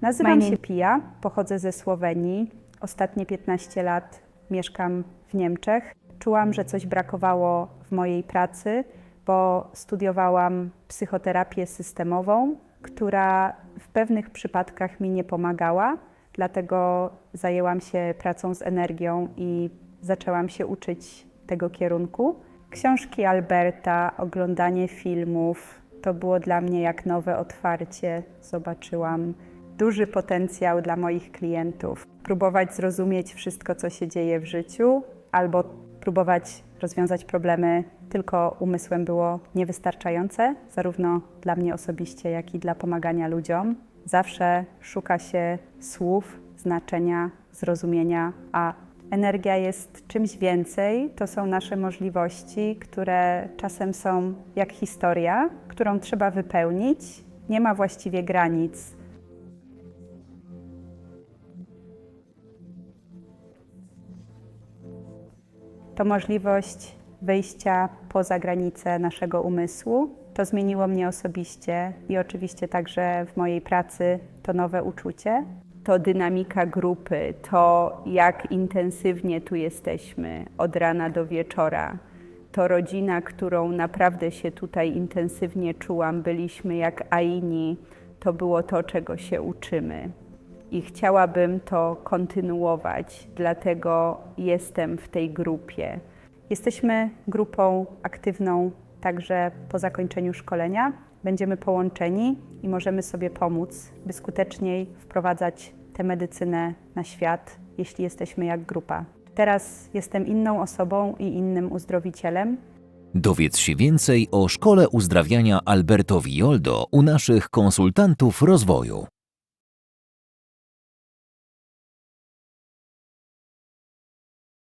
Nazywam się Pia, pochodzę ze Słowenii. Ostatnie 15 lat mieszkam w Niemczech. Czułam, że coś brakowało w mojej pracy, bo studiowałam psychoterapię systemową, która w pewnych przypadkach mi nie pomagała, dlatego zajęłam się pracą z energią i zaczęłam się uczyć tego kierunku. Książki Alberta, oglądanie filmów to było dla mnie jak nowe otwarcie. Zobaczyłam duży potencjał dla moich klientów. Próbować zrozumieć wszystko, co się dzieje w życiu, albo próbować rozwiązać problemy tylko umysłem było niewystarczające, zarówno dla mnie osobiście, jak i dla pomagania ludziom. Zawsze szuka się słów, znaczenia, zrozumienia, a energia jest czymś więcej. To są nasze możliwości, które czasem są jak historia, którą trzeba wypełnić. Nie ma właściwie granic. To możliwość wyjścia poza granice naszego umysłu. To zmieniło mnie osobiście i oczywiście także w mojej pracy to nowe uczucie. To dynamika grupy, to jak intensywnie tu jesteśmy od rana do wieczora. To rodzina, którą naprawdę się tutaj intensywnie czułam, byliśmy jak Aini. To było to, czego się uczymy i chciałabym to kontynuować, dlatego jestem w tej grupie. Jesteśmy grupą aktywną także po zakończeniu szkolenia. Będziemy połączeni i możemy sobie pomóc, by skuteczniej wprowadzać tę medycynę na świat, jeśli jesteśmy jak grupa. Teraz jestem inną osobą i innym uzdrowicielem, Dowiedz się więcej o Szkole Uzdrawiania Alberto Violdo u naszych konsultantów rozwoju.